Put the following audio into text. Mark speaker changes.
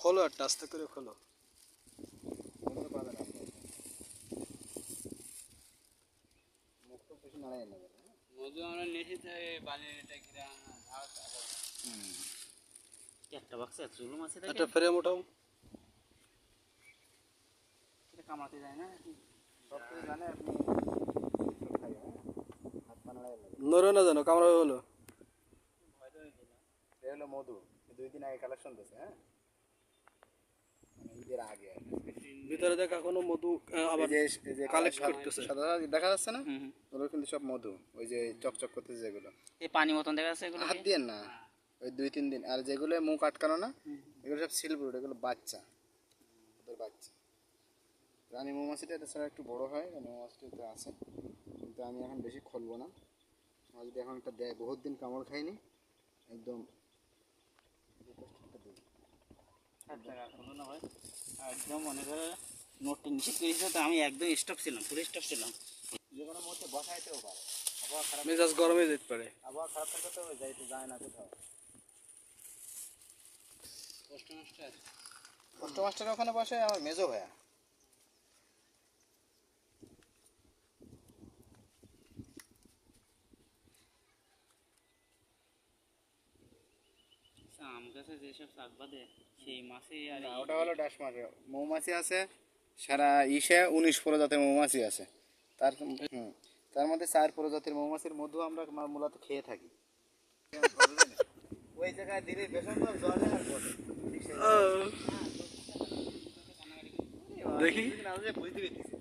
Speaker 1: খোলো একটা আস্তে করে খোলো। কিরা
Speaker 2: একটা
Speaker 1: ফ্রেম
Speaker 2: এটা কামড়াতে যায় না
Speaker 3: সব
Speaker 1: নড়ে না জানো
Speaker 3: এটা হলো মধু দুই দিন আগে কালেকশন দিয়েছে হ্যাঁ? মানে ঈদের আগে
Speaker 1: ভিতরে দেখা কোনো মধু আবার
Speaker 3: যে
Speaker 1: করতেছে।
Speaker 3: দেখা যাচ্ছে না। ওগুলো কিন্তু সব মধু ওই যে চকচক করতেছে যেগুলো।
Speaker 2: এই পানি মতন দেখা যাচ্ছে এগুলো
Speaker 3: হাত দিয়ে না ওই দুই তিন দিন। আর যেগুলো মুখ আটকানো না এগুলো সব সিলভার এগুলো বাচ্চা ওদের বাচ্চা। রানী মৌমাছিটা এটা ছাড়া একটু বড় হয় রানী মৌমাছিটা আছে কিন্তু আমি এখন বেশি খুলবো না। আমার যদি এখন একটা দেয় বহুত দিন কামড় খাইনি একদম।
Speaker 2: না ভাই। একদম মনে করে নোটটা নিষেধ করেছে তো আমি একদম স্টপ ছিলাম স্টপ ছিলাম।
Speaker 3: যে কোনো মুহূর্তে বসাইতেও পারে। আবহাওয়া খারাপ
Speaker 1: মেজাজ গরমে যেতে পারে।
Speaker 3: আবহাওয়া খারাপ থাকলে তো যাইতে যায় না কোথাও। ওখানে বসে আমার মেজো ভাইয়া।
Speaker 2: আম গাছে যেসব শাক বাঁধে সেই মাছে আর
Speaker 3: ওটা হলো ডাস মাছ। মৌমাছি আছে সারা ইসে উনিশ প্রজাতির মৌমাছি আছে। তার তার মধ্যে চার প্রজাতির মৌমাছির মধু আমরা মূলত খেয়ে থাকি। ওই জায়গায় দিলে বেসন তো জলে সেই
Speaker 1: দেখি।
Speaker 3: বুঝতে পেরেছি।